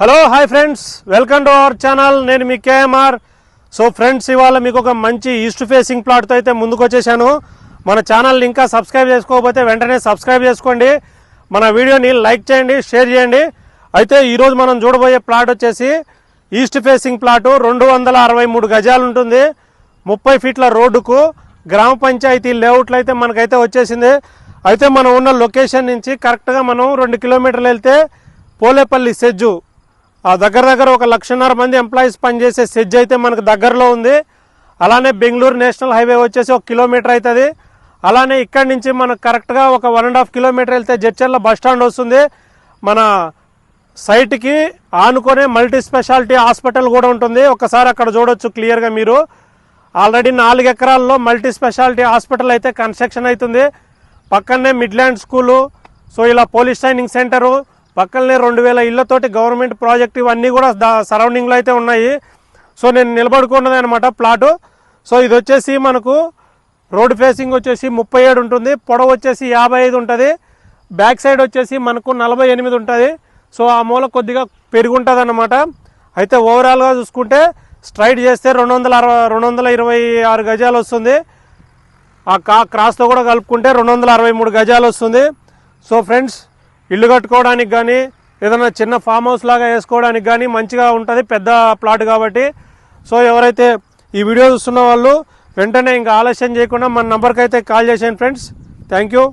Hello hi friends welcome to our channel నేను మీ KMR so friends ఇవాళ మీకు ఒక మంచి ఈస్ట్ ఫేసింగ్ ప్లాట్తో అయితే ముందుకు వచ్చేసాను. మన ఛానల్ని ఇంకా సబ్స్క్రైబ్ చేసుకోకపోతే వెంటనే సబ్స్క్రైబ్ చేసుకోండి. మన వీడియోని లైక్ చేయండి షేర్ చేయండి. అయితే ఈరోజు మనం చూడబోయే ప్లాట్ వచ్చేసి ఈస్ట్ ఫేసింగ్ ప్లాటు రెండు వందల అరవై మూడు గజాలు ఉంటుంది. ముప్పై ఫీట్ల రోడ్డుకు గ్రామ పంచాయతీ లేఅవుట్లు అయితే మనకైతే వచ్చేసింది. అయితే మనం ఉన్న లొకేషన్ నుంచి కరెక్ట్గా మనం రెండు కిలోమీటర్లు వెళ్తే పోలేపల్లి సెజ్జు దగ్గర దగ్గర ఒక లక్షన్నర మంది ఎంప్లాయీస్ పనిచేసే సెజ్ అయితే మనకు దగ్గరలో ఉంది. అలానే బెంగళూరు నేషనల్ హైవే వచ్చేసి ఒక కిలోమీటర్ అవుతుంది. అలానే ఇక్కడి నుంచి మనకు కరెక్ట్గా ఒక వన్ అండ్ హాఫ్ కిలోమీటర్ వెళ్తే జడ్చర్ల బస్ స్టాండ్ వస్తుంది. మన సైట్కి ఆనుకునే మల్టీ స్పెషాలిటీ హాస్పిటల్ కూడా ఉంటుంది. ఒకసారి అక్కడ చూడొచ్చు క్లియర్గా మీరు. ఆల్రెడీ నాలుగు ఎకరాల్లో మల్టీ స్పెషాలిటీ హాస్పిటల్ అయితే కన్స్ట్రక్షన్ అవుతుంది. పక్కనే మిడ్ల్యాండ్ స్కూలు సో ఇలా పోలీస్ ట్రైనింగ్ సెంటరు పక్కనే రెండు వేల ఇళ్ళతోటి గవర్నమెంట్ ప్రాజెక్ట్ ఇవన్నీ కూడా దా సరౌండింగ్లో అయితే ఉన్నాయి. సో నేను నిలబడుకున్నది అనమాట ప్లాటు. సో ఇది వచ్చేసి మనకు రోడ్ ఫేసింగ్ వచ్చేసి ముప్పై ఏడు ఉంటుంది. పొడవు వచ్చేసి యాభై ఐదు ఉంటుంది. బ్యాక్ సైడ్ వచ్చేసి మనకు నలభై ఎనిమిది ఉంటుంది. సో ఆ మూల కొద్దిగా పెరుగుంటుంది అనమాట అయితే ఓవరాల్గా చూసుకుంటే స్ట్రైట్ చేస్తే రెండు వందల అరవై రెండు వందల ఇరవై ఆరు గజాలు వస్తుంది. ఆ కా క్రాస్తో కూడా కలుపుకుంటే రెండు వందల అరవై మూడు గజాలు వస్తుంది. సో ఫ్రెండ్స్ ఇల్లు కట్టుకోవడానికి కానీ ఏదైనా చిన్న ఫామ్ హౌస్ లాగా వేసుకోవడానికి కానీ మంచిగా ఉంటుంది పెద్ద ప్లాట్ కాబట్టి. సో ఎవరైతే ఈ వీడియో చూస్తున్న వాళ్ళు వెంటనే ఇంకా ఆలస్యం చేయకుండా మన నంబర్కి అయితే కాల్ చేసాను ఫ్రెండ్స్ థ్యాంక్ యూ